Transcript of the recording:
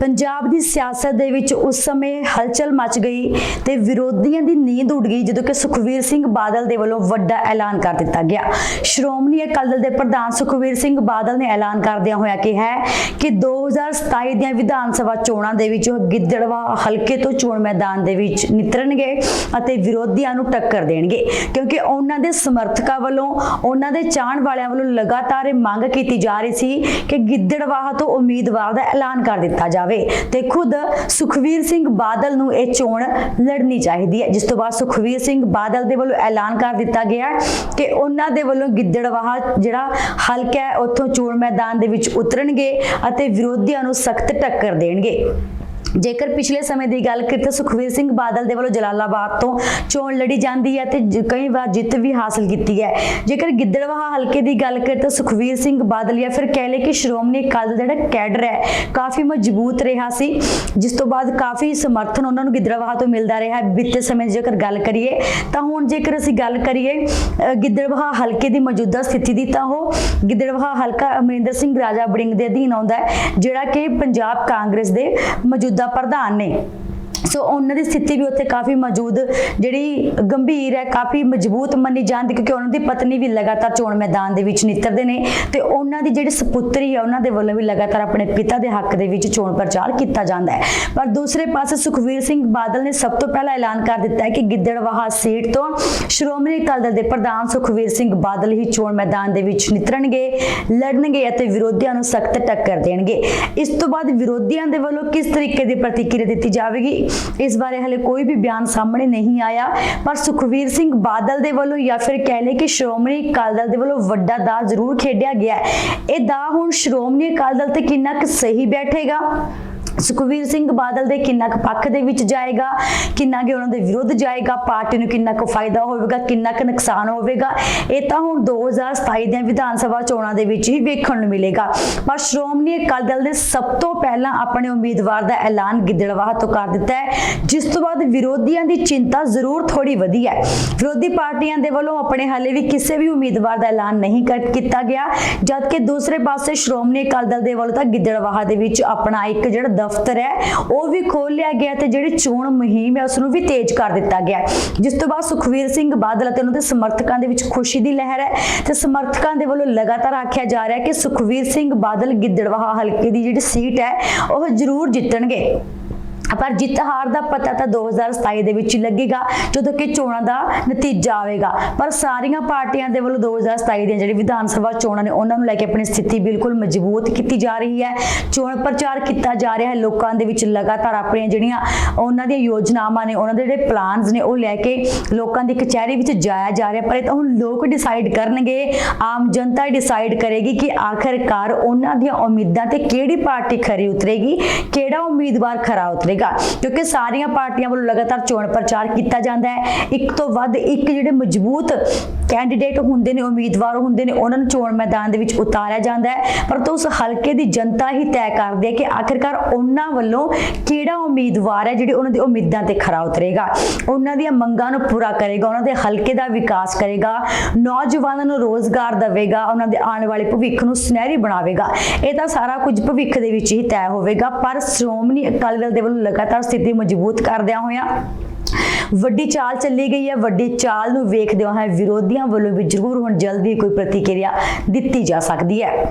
ਪੰਜਾਬ ਦੀ ਸਿਆਸਤ ਦੇ ਵਿੱਚ ਉਸ ਸਮੇਂ ਹਲਚਲ ਮਚ ਗਈ ਤੇ ਵਿਰੋਧੀਆਂ ਦੀ ਨੀਂਦ ਉੱਡ ਗਈ, ਜਦੋਂ ਕਿ ਸੁਖਵੀਰ ਸਿੰਘ ਬਾਦਲ ਦੇ ਵੱਲੋਂ ਵੱਡਾ ਐਲਾਨ ਕਰ ਦਿੱਤਾ ਗਿਆ। ਸ਼੍ਰੋਮਣੀ ਅਕਾਲੀ ਦਲ ਦੇ ਪ੍ਰਧਾਨ ਸੁਖਵੀਰ ਸਿੰਘ ਬਾਦਲ ਨੇ ਐਲਾਨ ਕਰਦਿਆਂ ਹੋਇਆ ਕਿਹਾ ਹੈ ਕਿ 2027 ਦੀਆਂ ਵਿਧਾਨ ਸਭਾ ਚੋਣਾਂ ਦੇ ਵਿੱਚ ਉਹ ਗਿੱਦੜਵਾ ਹਲਕੇ ਤੋਂ ਚੋਣ ਮੈਦਾਨ ਦੇ ਵਿੱਚ ਨਿਤਰਨਗੇ ਅਤੇ ਵਿਰੋਧੀਆਂ ਨੂੰ ਟੱਕਰ ਦੇਣਗੇ, ਕਿਉਂਕਿ ਉਹਨਾਂ ਦੇ ਸਮਰਥਕਾਂ ਵੱਲੋਂ, ਉਹਨਾਂ ਦੇ ਚਾਹਣ ਵਾਲਿਆਂ ਵੱਲੋਂ ਲਗਾਤਾਰ ਇਹ ਮੰਗ ਕੀਤੀ ਜਾ ਰਹੀ ਸੀ ਕਿ ਗਿੱਦੜਵਾਹ ਤੋਂ ਉਮੀਦਵਾਰ ਦਾ ਐਲਾਨ ਕਰ ਦਿੱਤਾ ਜਾਵੇ। ਤੇ ਖੁਦ ਸੁਖਵੀਰ ਸਿੰਘ ਬਾਦਲ ਨੂੰ ਇਹ ਚੋਣ ਲੜਨੀ ਚਾਹੀਦੀ ਹੈ, ਜਿਸ ਤੋਂ ਬਾਅਦ ਸੁਖਵੀਰ ਸਿੰਘ ਬਾਦਲ ਦੇ ਵੱਲੋਂ ਐਲਾਨ ਕਰ ਦਿੱਤਾ ਗਿਆ ਕਿ ਉਹਨਾਂ ਦੇ ਵੱਲੋਂ ਗਿੱਦੜਵਾਹ ਜਿਹੜਾ ਹਲਕਾ ਹੈ, ਉੱਥੋਂ ਚੋਣ ਮੈਦਾਨ ਦੇ ਵਿੱਚ ਉਤਰਨਗੇ ਅਤੇ ਵਿਰੋਧੀਆਂ ਨੂੰ ਸਖਤ ਟੱਕਰ ਦੇਣਗੇ। ਜੇਕਰ ਪਿਛਲੇ ਸਮੇਂ ਦੀ ਗੱਲ ਕਰੀਏ ਤਾਂ ਸੁਖਵੀਰ ਸਿੰਘ ਬਾਦਲ ਦੇ ਵੱਲੋਂ ਜਲਾਲਾਬਾਦ ਤੋਂ ਚੋਣ ਲੜੀ ਜਾਂਦੀ ਹੈ ਤੇ ਕਈ ਵਾਰ ਜਿੱਤ ਵੀ ਹਾਸਲ ਕੀਤੀ ਹੈ। ਜੇਕਰ ਗਿੱਦੜਵਾਹਾ ਹਲਕੇ ਦੀ ਗੱਲ ਕਰੀਏ ਤਾਂ ਸੁਖਵੀਰ ਸਿੰਘ ਬਾਦਲ ਜਾਂ ਫਿਰ ਕਹਿ ਲਏ ਕਿ ਸ਼੍ਰੋਮਣੀ ਅਕਾਲੀ ਦਲ ਜਿਹੜਾ ਕੈਡਰ ਹੈ ਕਾਫੀ ਮਜ਼ਬੂਤ ਰਿਹਾ ਸੀ। ਜਿਸ ਤੋਂ ਬਾਅਦ ਕਾਫੀ ਸਮਰਥਨ ਉਹਨਾਂ ਨੂੰ ਗਿੱਦੜਵਾਹਾ ਤੋਂ ਮਿਲਦਾ ਰਿਹਾ ਬੀਤੇ ਸਮੇਂ ਦੀ ਜੇਕਰ ਗੱਲ ਕਰੀਏ ਤਾਂ ਹੁਣ ਜੇਕਰ ਅਸੀਂ ਗੱਲ ਕਰੀਏ ਅ, ਗਿੱਦੜਵਾਹਾ ਹਲਕੇ ਦੀ ਮੌਜੂਦਾ ਸਥਿਤੀ ਦੀ ਤਾਂ ਉਹ ਗਿੱਦੜਵਾਹਾ ਹਲਕਾ ਅਮਰਿੰਦਰ ਸਿੰਘ ਰਾਜਾ ਬੜਿੰਗ ਦੇ ਅਧੀਨ ਆਉਂਦਾ ਹੈ ਜਿਹੜਾ ਕਿ ਪੰਜਾਬ ਕਾਂਗਰਸ ਦੇ ਮੌਜੂਦਾ ਪ੍ਰਧਾਨ ਨੇ। ਸੋ ਉਹਨਾਂ ਦੀ ਸਥਿਤੀ ਵੀ ਉੱਥੇ ਕਾਫੀ ਮੌਜੂਦ, ਜਿਹੜੀ ਗੰਭੀਰ ਹੈ, ਕਾਫੀ ਮਜ਼ਬੂਤ ਮੰਨੀ ਜਾਂਦੀ ਕਿਉਂਕਿ ਉਹਨਾਂ ਦੀ ਪਤਨੀ ਵੀ ਲਗਾਤਾਰ ਚੋਣ ਮੈਦਾਨ ਦੇ ਵਿੱਚ ਨਿੱਤਰਦੇ ਨੇ ਤੇ ਉਹਨਾਂ ਦੀ ਜਿਹੜੀ ਸੁਪੁੱਤਰੀ ਹੈ, ਉਹਨਾਂ ਦੇ ਵੱਲੋਂ ਵੀ ਲਗਾਤਾਰ ਆਪਣੇ ਪਿਤਾ ਦੇ ਹੱਕ ਦੇ ਵਿੱਚ ਚੋਣ ਪ੍ਰਚਾਰ ਕੀਤਾ ਜਾਂਦਾ ਹੈ। ਪਰ ਦੂਸਰੇ ਪਾਸੇ ਸੁਖਵੀਰ ਸਿੰਘ ਬਾਦਲ ਨੇ ਸਭ ਤੋਂ ਪਹਿਲਾਂ ਐਲਾਨ ਕਰ ਦਿੱਤਾ ਹੈ ਕਿ ਗਿੱਦੜਵਾਹਾ ਸੀਟ ਤੋਂ ਸ਼੍ਰੋਮਣੀ ਅਕਾਲੀ ਦਲ ਦੇ ਪ੍ਰਧਾਨ ਸੁਖਵੀਰ ਸਿੰਘ ਬਾਦਲ ਹੀ ਚੋਣ ਮੈਦਾਨ ਦੇ ਵਿੱਚ ਨਿਤਰਨਗੇ, ਲੜਨਗੇ ਅਤੇ ਵਿਰੋਧੀਆਂ ਨੂੰ ਸਖਤ ਟੱਕਰ ਦੇਣਗੇ। ਇਸ ਤੋਂ ਬਾਅਦ ਵਿਰੋਧੀਆਂ ਦੇ ਵੱਲੋਂ ਕਿਸ ਤਰੀਕੇ ਦੀ ਪ੍ਰਤੀਕਿਰਿਆ ਦਿੱਤੀ ਜਾਵੇਗੀ? ਇਸ ਬਾਰੇ ਹਲੇ ਕੋਈ ਵੀ ਬਿਆਨ ਸਾਹਮਣੇ ਨਹੀਂ ਆਇਆ। ਪਰ ਸੁਖਵੀਰ ਸਿੰਘ ਬਾਦਲ ਦੇ ਵੱਲੋਂ ਜਾਂ ਫਿਰ ਕਹਿ ਲਏ ਕਿ ਸ਼੍ਰੋਮਣੀ ਅਕਾਲੀ ਦਲ ਦੇ ਵੱਲੋਂ ਵੱਡਾ ਦਾ ਜ਼ਰੂਰ ਖੇਡਿਆ ਗਿਆ। ਇਹ ਦਾ ਹੁਣ ਸ਼੍ਰੋਮਣੀ ਅਕਾਲੀ ਦਲ ਤੇ ਕਿੰਨਾ ਕੁ ਸਹੀ ਬੈਠੇਗਾ? ਸੁਖਵੀਰ ਸਿੰਘ ਬਾਦਲ ਦੇ ਕਿੰਨਾ ਕੁ ਪੱਖ ਦੇ ਵਿੱਚ ਜਾਏਗਾ, ਕਿੰਨਾ ਕਿ ਉਹਨਾਂ ਦੇ ਵਿਰੁੱਧ ਜਾਏਗਾ, ਪਾਰਟੀ ਨੂੰ ਕਿੰਨਾ ਕੁ ਫਾਇਦਾ ਹੋਵੇਗਾ, ਕਿੰਨਾ ਕੁ ਨੁਕਸਾਨ ਹੋਵੇਗਾ, ਇਹ ਤਾਂ ਹੁਣ 2027 ਦੀਆਂ ਵਿਧਾਨ ਸਭਾ ਚੋਣਾਂ ਦੇ ਵਿੱਚ ਹੀ ਵੇਖਣ ਨੂੰ ਮਿਲੇਗਾ। ਪਰ ਸ਼੍ਰੋਮਣੀ ਅਕਾਲੀ ਦਲ ਦੇ ਸਭ ਤੋਂ ਪਹਿਲਾਂ ਆਪਣੇ ਉਮੀਦਵਾਰ ਦਾ ਐਲਾਨ ਗਿੱਦੜਵਾਹ ਤੋਂ ਕਰ ਦਿੱਤਾ ਹੈ, ਜਿਸ ਤੋਂ ਬਾਅਦ ਵਿਰੋਧੀਆਂ ਦੀ ਚਿੰਤਾ ਜ਼ਰੂਰ ਥੋੜੀ ਵਧੀ ਹੈ। ਵਿਰੋਧੀ ਪਾਰਟੀਆਂ ਦੇ ਵੱਲੋਂ ਆਪਣੇ ਹਾਲੇ ਵੀ ਕਿਸੇ ਵੀ ਉਮੀਦਵਾਰ ਦਾ ਐਲਾਨ ਨਹੀਂ ਕਰ ਕੀਤਾ ਗਿਆ, ਜਦਕਿ ਦੂਸਰੇ ਪਾਸੇ ਸ਼੍ਰੋਮਣੀ ਅਕਾਲੀ ਦਲ ਦੇ ਵੱਲੋਂ ਤਾਂ ਗਿੱਦੜਵਾਹ ਦੇ ਵਿੱਚ ਆਪਣਾ ਇੱਕ ਜਿਹੜਾ ਦਫ਼ਤਰ ਹੈ, ਉਹ ਵੀ ਖੋਲ ਲਿਆ ਗਿਆ ਤੇ ਜਿਹੜੀ ਚੋਣ ਮੁਹਿੰਮ ਹੈ ਉਸ ਨੂੰ ਵੀ ਤੇਜ਼ ਕਰ ਦਿੱਤਾ ਗਿਆ। ਜਿਸ ਤੋਂ ਬਾਅਦ ਸੁਖਵੀਰ ਸਿੰਘ ਬਾਦਲ ਅਤੇ ਉਹਨਾਂ ਦੇ ਸਮਰਥਕਾਂ ਦੇ ਵਿੱਚ ਖੁਸ਼ੀ ਦੀ ਲਹਿਰ ਹੈ ਤੇ ਸਮਰਥਕਾਂ ਦੇ ਵੱਲੋਂ ਲਗਾਤਾਰ ਆਖਿਆ ਜਾ ਰਿਹਾ ਹੈ ਕਿ ਸੁਖਵੀਰ ਸਿੰਘ ਬਾਦਲ ਗਿੱਦੜਵਾਹਾ ਹਲਕੇ ਦੀ ਜਿਹੜੀ ਸੀਟ ਹੈ, ਉਹ ਜ਼ਰੂਰ ਜਿੱਤਣਗੇ। ਪਰ ਜਿੱਤ ਹਾਰ ਦਾ ਪਤਾ ਤਾਂ 2027 ਦੇ ਵਿੱਚ ਹੀ ਲੱਗੇਗਾ, ਜਦੋਂ ਕਿ ਚੋਣਾਂ ਦਾ ਨਤੀਜਾ ਆਵੇਗਾ। ਪਰ ਸਾਰੀਆਂ ਪਾਰਟੀਆਂ ਦੇ ਵੱਲੋਂ 2027 ਦੀਆਂ ਜਿਹੜੀ ਵਿਧਾਨ ਸਭਾ ਚੋਣਾਂ ਨੇ, ਉਹਨਾਂ ਨੂੰ ਲੈ ਕੇ ਆਪਣੀ ਸਥਿਤੀ ਬਿਲਕੁਲ ਮਜ਼ਬੂਤ ਕੀਤੀ ਜਾ ਰਹੀ ਹੈ। ਚੋਣ ਪ੍ਰਚਾਰ ਕੀਤਾ ਜਾ ਰਿਹਾ ਹੈ, ਲੋਕਾਂ ਦੇ ਵਿੱਚ ਲਗਾਤਾਰ ਆਪਣੀਆਂ ਜਿਹੜੀਆਂ ਉਹਨਾਂ ਦੀਆਂ ਯੋਜਨਾਵਾਂ ਨੇ, ਉਹਨਾਂ ਦੇ ਜਿਹੜੇ ਪਲਾਨਸ ਨੇ, ਉਹ ਲੈ ਕੇ ਲੋਕਾਂ ਦੀ ਕਚਹਿਰੀ ਵਿੱਚ ਜਾਇਆ ਜਾ ਰਿਹਾ ਪਰ ਇਹ ਤਾਂ ਹੁਣ ਲੋਕ ਡਿਸਾਈਡ ਕਰਨਗੇ, ਆਮ ਜਨਤਾ ਡਿਸਾਈਡ ਕਰੇਗੀ ਕਿ ਆਖਰਕਾਰ ਉਹਨਾਂ ਦੀਆਂ ਉਮੀਦਾਂ ਤੇ ਕਿਹੜੀ ਪਾਰਟੀ ਖਰੀ ਉਤਰੇਗੀ, ਕਿਹੜਾ ਉਮੀਦਵਾਰ ਖਰਾ ਉਤਰੇਗਾ। ਕਿਉਂਕਿ ਸਾਰੀਆਂ ਪਾਰਟੀਆਂ ਵੱਲੋਂ ਲਗਾਤਾਰ ਚੋਣ ਪ੍ਰਚਾਰ ਕੀਤਾ ਜਾਂਦਾ ਹੈ। ਇੱਕ ਤੋਂ ਵੱਧ ਇੱਕ ਜਿਹੜੇ ਮਜ਼ਬੂਤ ਕੈਂਡੀਡੇਟ ਹੁੰਦੇ ਨੇ, ਉਮੀਦਵਾਰ ਹੁੰਦੇ ਨੇ, ਉਹਨਾਂ ਨੂੰ ਚੋਣ ਮੈਦਾਨ ਦੇ ਵਿੱਚ ਉਤਾਰਿਆ ਜਾਂਦਾ ਹੈ। ਪਰ ਉਸ ਹਲਕੇ ਦੀ ਜਨਤਾ ਹੀ ਤੈਅ ਕਰਦੀ ਹੈ ਕਿ ਆਖਿਰਕਾਰ ਉਹਨਾਂ ਵੱਲੋਂ ਕਿਹੜਾ ਉਮੀਦਵਾਰ ਹੈ ਜਿਹੜੀ ਉਹਨਾਂ ਦੀ ਉਮੀਦਾਂ ਤੇ ਖਰਾ ਉਤਰੇਗਾ। ਉਹਨਾਂ ਦੀਆਂ ਮੰਗਾਂ ਨੂੰ ਪੂਰਾ ਕਰੇਗਾ, ਉਹਨਾਂ ਦੇ ਹਲਕੇ ਦਾ ਵਿਕਾਸ ਕਰੇਗਾ, ਨੌਜਵਾਨਾਂ ਨੂੰ ਰੋਜ਼ਗਾਰ ਦੇਵੇਗਾ, ਉਹਨਾਂ ਦੇ ਆਉਣ ਵਾਲੇ ਭਵਿੱਖ ਨੂੰ ਸੁਨਹਿਰੀ ਬਣਾਵੇਗਾ। ਇਹ ਤਾਂ ਸਾਰਾ ਕੁਝ ਭਵਿੱਖ ਦੇ ਵਿੱਚ ਹੀ ਤੈਅ ਹੋਵੇਗਾ, ਪਰ ਸ਼੍ਰੋਮਣੀ ਅਕਾਲੀ ਦਲ ਦੇ ਵੱਲੋਂ ਲਗਾਤਾਰ ਸਥਿਤੀ ਮਜ਼ਬੂਤ ਕਰਦਿਆਂ ਹੋਇਆਂ ਵੱਡੀ ਚਾਲ ਚੱਲੀ ਗਈ ਹੈ, ਵੱਡੀ ਚਾਲ ਨੂੰ ਵੇਖਦੇ ਹੋਏ ਵਿਰੋਧੀਆਂ ਵੱਲੋਂ ਵੀ ਜ਼ਰੂਰ ਹੁਣ ਜਲਦੀ ਕੋਈ ਪ੍ਰਤੀਕਿਰਿਆ ਦਿੱਤੀ ਜਾ ਸਕਦੀ ਹੈ।